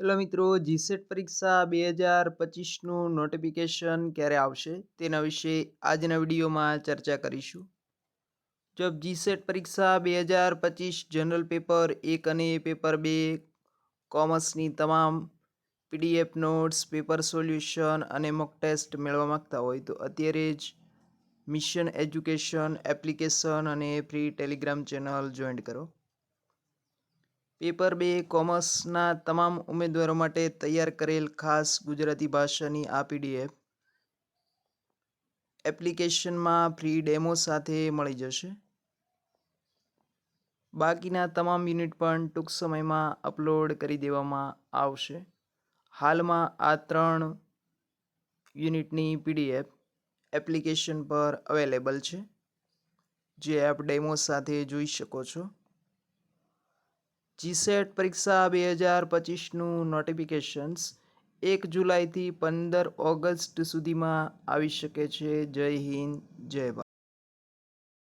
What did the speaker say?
Hello મિત્રો GSET પરીક્ષા બે હજાર પચીસનું નોટિફિકેશન ક્યારે આવશે તેના વિશે આજના વિડીયોમાં ચર્ચા કરીશું. જો જીસેટ પરીક્ષા બે હજાર પચીસ જનરલ પેપર એક અને પેપર બે કોમર્સની તમામ પીડીએફ નોટ્સ પેપર સોલ્યુશન અને મોક ટેસ્ટ મેળવવા માંગતા હોય તો અત્યારે જ મિશન એજ્યુકેશન એપ્લિકેશન અને ફ્રી ટેલિગ્રામ ચેનલ જોઈન કરો. પેપર બે, કોમર્સના તમામ ઉમેદવારો માટે તૈયાર કરેલ ખાસ ગુજરાતી ભાષાની આ પીડીએફ એપ્લિકેશનમાં ફ્રી ડેમો સાથે મળી જશે. બાકીના તમામ યુનિટ પણ ટૂંક સમયમાં અપલોડ કરી દેવામાં આવશે. હાલમાં આ ત્રણ યુનિટની પીડીએફ એપ્લિકેશન પર અવેલેબલ છે, જે આપ ડેમો સાથે જોઈ શકો છો. જીસેટ પરીક્ષા બે હજાર પચીસનું નોટિફિકેશન્સ એક જુલાઈથી પંદર ઓગસ્ટ સુધીમાં આવી શકે છે. જય હિન્દ, જય ભારત.